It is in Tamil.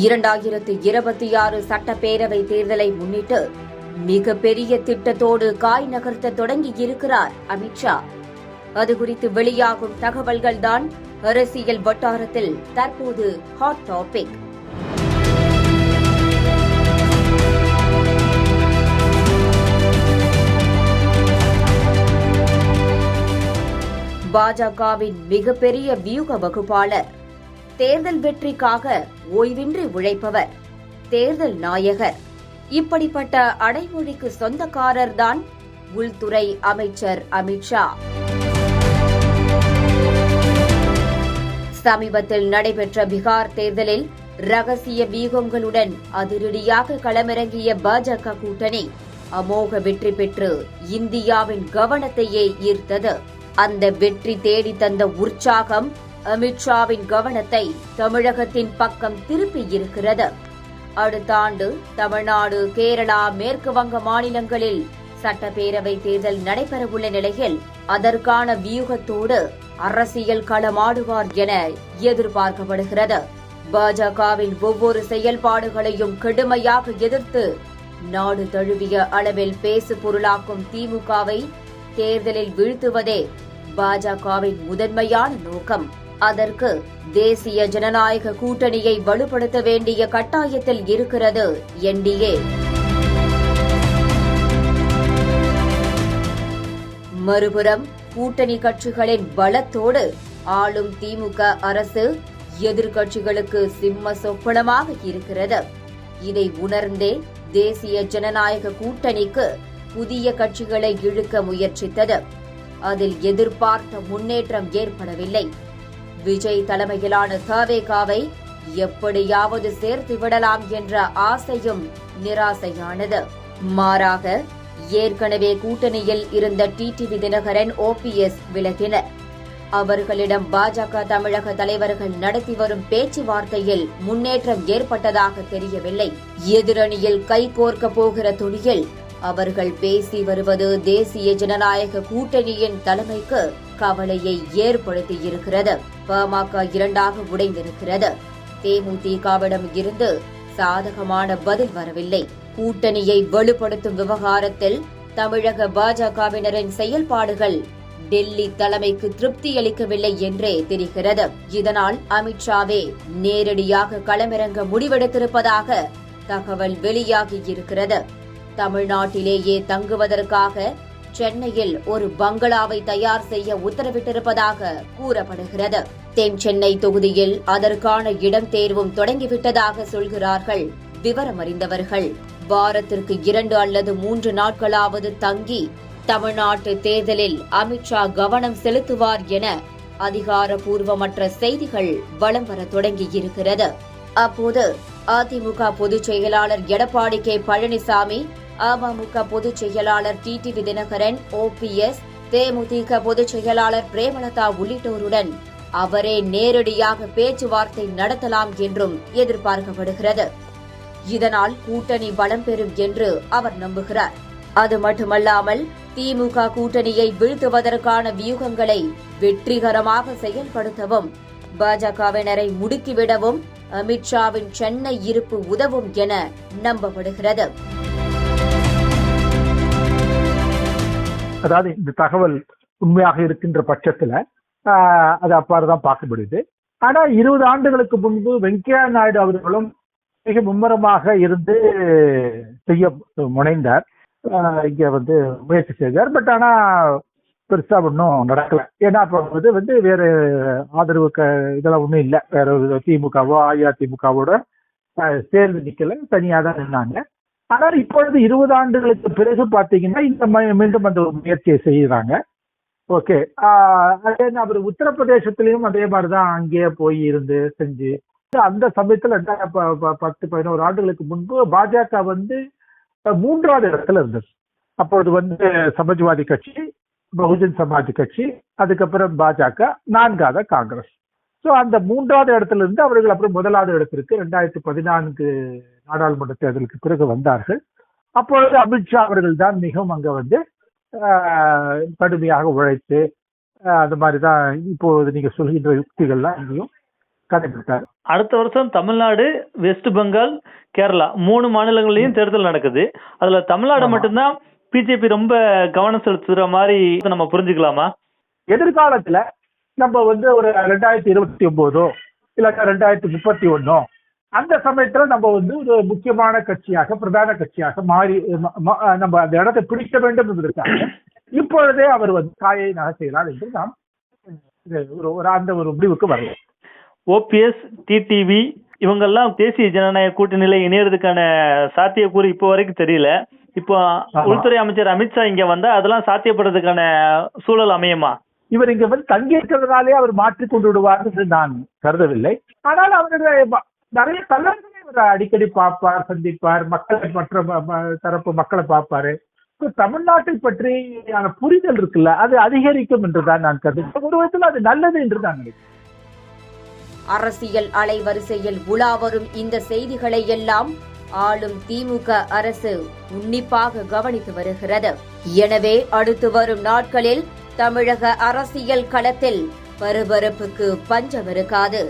இரண்டாயிரத்து இருபத்தி ஆறு சட்டப்பேரவை தேர்தலை முன்னிட்டு மிகப்பெரிய திட்டத்தோடு காய் நகர்த்த தொடங்கி இருக்கிறார் அமித்ஷா அது குறித்து வெளியாகும் தகவல்கள் தான் அரசியல் வட்டாரத்தில் தற்போது ஹாட் டாபிக் பாஜகவின் மிகப்பெரிய வியூக வகுப்பாளர் தேர்தல் வெற்றிக்காக ஓய்வின்றி உழைப்பவர் தேர்தல் நாயகர். இப்படிப்பட்ட அடைமொழிக்கு சொந்தக்காரர்தான் உள்துறை அமைச்சர் அமித்ஷா சமீபத்தில் நடைபெற்ற பீகார் தேர்தலில் ரகசிய பீகங்களுடன் அதிரடியாக களமிறங்கிய பாஜக கூட்டணி அமோக வெற்றி பெற்று இந்தியாவின் கவனத்தையே ஈர்த்தது. அந்த வெற்றி தேடி தந்த உற்சாகம் அமித்ஷாவின் கவனத்தை தமிழகத்தின் பக்கம் திருப்பி இருக்கிறது. அடுத்த ஆண்டு தமிழ்நாடு கேரளா மேற்கு வங்க மாநிலங்களில் சட்டப்பேரவை தேர்தல் நடைபெறவுள்ள நிலையில் அதற்கான வியூகத்தோடு அரசியல் களமாடுவார் என எதிர்பார்க்கப்படுகிறது. பாஜகவின் ஒவ்வொரு செயல்பாடுகளையும் கடுமையாக எதிர்த்து நாடு தழுவிய அளவில் பேசு பொருளாக்கும் திமுகவை தேர்தலில் வீழ்த்துவதே பாஜகவின் முதன்மையான நோக்கம். அதற்கு தேசிய ஜனநாயக கூட்டணியை வலுப்படுத்த வேண்டிய கட்டாயத்தில் இருக்கிறது என்டிஏ. மறுபுறம் கூட்டணி கட்சிகளின் பலத்தோடு ஆளும் திமுக அரசு எதிர்க்கட்சிகளுக்கு சிம்ம சொப்பனமாக இருக்கிறது. இதை உணர்ந்தே தேசிய ஜனநாயக கூட்டணிக்கு புதிய கட்சிகளை இழுக்க முயற்சித்தது. அதில் எதிர்பார்த்த முன்னேற்றம் ஏற்படவில்லை. விஜய் தலைமையிலான தவேகாவை எப்படியாவது சேர்த்து விடலாம் என்ற ஆசையும் நிராசையானது. மாறாக ஏற்கனவே கூட்டணியில் இருந்த டிடிவி தினகரன் ஓபிஎஸ் விலகினர். அவர்களிடம் பாஜக தமிழக தலைவர்கள் நடத்தி வரும் பேச்சுவார்த்தையில் முன்னேற்றம் ஏற்பட்டதாக தெரியவில்லை. எதிரணியில் கைகோர்க்க போகிற துணியில் அவர்கள் பேசி வருவது தேசிய ஜனநாயக கூட்டணியின் தலைமைக்கு கவலையை ஏற்படுத்தியிருக்கிறது பாமக இரண்டாக உடைந்திருக்கிறது. தேமுதிகவிடம் இருந்து சாதகமான பதில் வரவில்லை. கூட்டணியை வலுப்படுத்தும் விவகாரத்தில் தமிழக பாஜகவினரின் செயல்பாடுகள் டெல்லி தலைமைக்கு திருப்தி அளிக்கவில்லை என்றே தெரிகிறது. இதனால் அமித்ஷாவே நேரடியாக களமிறங்க முடிவெடுத்திருப்பதாக தகவல் வெளியாகியிருக்கிறது தமிழ்நாட்டிலேயே தங்குவதற்காக சென்னையில் ஒரு பங்களாவை தயார் செய்ய உத்தரவிட்டிருப்பதாக கூறப்படுகிறது. தென் சென்னை தொகுதியில் அதற்கான இடம் தேர்வும் தொடங்கிவிட்டதாக சொல்கிறார்கள் விவரமறிந்தவர்கள். வாரத்திற்கு இரண்டு அல்லது மூன்று நாட்களாவது தங்கி தமிழ்நாட்டு தேர்தலில் அமித்ஷா கவனம் செலுத்துவார் என அதிகாரப்பூர்வமற்ற செய்திகள் வலம் வர தொடங்கியிருக்கிறது. அப்போது அதிமுக பொதுச் செயலாளர் எடப்பாடி கே பழனிசாமி அமமுக பொதுச் செயலாளர் டிடிவி தினகரன் ஓபிஎஸ் தேமுதிக பொதுச் செயலாளர் பிரேமலதா உள்ளிட்டோருடன் அவரே நேரடியாக பேச்சுவார்த்தை நடத்தலாம் என்றும் எதிர்பார்க்கப்படுகிறது. இதனால் கூட்டணி பலம் பெறும் என்று அவர் நம்புகிறார். அது மட்டுமல்லாமல் திமுக கூட்டணியை வீழ்த்துவதற்கான வியூகங்களை வெற்றிகரமாக செயல்படுத்தவும் பாஜகவினரை முடுக்கிவிடவும் அமித்ஷாவின் சென்னை இருப்பு உதவும் என நம்பப்படுகிறது. அதாவது இந்த தகவல் உண்மையாக இருக்கின்ற பட்சத்துல அது அப்பாறு தான் பார்க்க முடியுது ஆனா இருபது ஆண்டுகளுக்கு முன்பு வெங்கையா நாயுடு அவர்களும் மிக மும்முரமாக இருந்து செய்ய முனைந்தார். இங்க வந்து முயற்சி செய்தார். பட் ஆனா பெருசா ஒன்றும் நடக்கல. ஏன்னா அப்ப வந்து வந்து வேற ஆதரவு க இதெல்லாம் ஒன்றும் இல்லை. வேற ஒரு திமுகவோ அஇஅதிமுகவோட சேர்ந்து நிக்கல. தனியாக தான் நின்னாங்க. ஆனால் இப்பொழுது இருபது ஆண்டுகளுக்கு பிறகு பார்த்தீங்கன்னா இந்த மீண்டும் அந்த ஒரு முயற்சியை செய்கிறாங்க. ஓகே. அதே அவர் உத்தரப்பிரதேசத்திலையும் அதே மாதிரிதான் அங்கேயே போய் இருந்து செஞ்சு அந்த சமயத்தில் பத்து பதினோரு ஆண்டுகளுக்கு முன்பு பாஜக வந்து மூன்றாவது இடத்துல இருந்தது. அப்பொழுது வந்து சமாஜ்வாதி கட்சி பகுஜன் சமாஜ் கட்சி அதுக்கப்புறம் பாஜக நான்காவது காங்கிரஸ். ஸோ அந்த மூன்றாவது இடத்துல இருந்து அவர்கள் அப்புறம் முதலாவது இடத்திற்கு ரெண்டாயிரத்தி பதினான்கு நாடாளுமன்ற தேர்தலுக்கு பிறகு வந்தார்கள். அப்பொழுது அமித்ஷா அவர்கள் தான் மிகவும் அங்க வந்து கடுமையாக உழைத்து அந்த மாதிரி தான் இப்போது நீங்க சொல்கின்ற யுக்திகள்லாம் இங்கேயும் கடைபிடித்தார். அடுத்த வருஷம் தமிழ்நாடு வெஸ்ட் பெங்கால் கேரளா மூணு மாநிலங்கள்லயும் தேர்தல் நடக்குது. அதுல தமிழ்நாடு. மட்டும்தான் பிஜேபி ரொம்ப கவனம் செலுத்துற மாதிரி நம்ம புரிஞ்சுக்கலாமா? எதிர்காலத்துல நம்ம வந்து ஒரு ரெண்டாயிரத்தி இருபத்தி ஒன்பதோ இல்ல ரெண்டாயிரத்தி முப்பத்தி ஒன்னோ அந்த சமயத்துல நம்ம வந்து ஒரு முக்கியமான கட்சியாக பிரதான கட்சியாக மாறி நம்ம அந்த இடத்தை பிடிக்க வேண்டும் என்பதற்காக இப்பொழுதே அவர் வந்து காயை நகை செய்கிறார் என்று நாம் ஒரு அந்த ஒரு முடிவுக்கு வரலாம் ஓபிஎஸ் டிடிவி இவங்கெல்லாம் தேசிய ஜனநாயக கூட்டணியில இணையறதுக்கான சாத்தியக்கூறு இப்போ வரைக்கும் தெரியல. இப்போ. உள்துறை அமைச்சர் அமித்ஷா இங்க வந்தா அதெல்லாம் சாத்தியப்படுறதுக்கான சூழல் அமையுமா? இவர் இங்க வந்து தங்கியிருக்கிறதுனாலே அவர் மாற்றிக் கொண்டு விடுவார் என்று நான் கருதவில்லை. ஆனால் அவருடைய நிறைய தலைவர்களை இவர் அடிக்கடி பார்ப்பார் சந்திப்பார் மக்களை மற்ற தரப்பு மக்களை பார்ப்பாரு. தமிழ்நாட்டை பற்றியான புரிதல் இருக்குல்ல அது அதிகரிக்கும் என்றுதான் நான் கருதுகிறேன். ஒரு விதத்தில் அது நல்லது என்று நான் நினைக்கிறேன். அரசியல் அலைவரிசையில் உலா வரும் இந்த செய்திகளை எல்லாம் ஆளும் திமுக அரசு உன்னிப்பாக கவனித்து வருகிறது. எனவே அடுத்து வரும் நாட்களில் தமிழக அரசியல் களத்தில் பரபரப்புக்கு பஞ்சம் இருக்காது.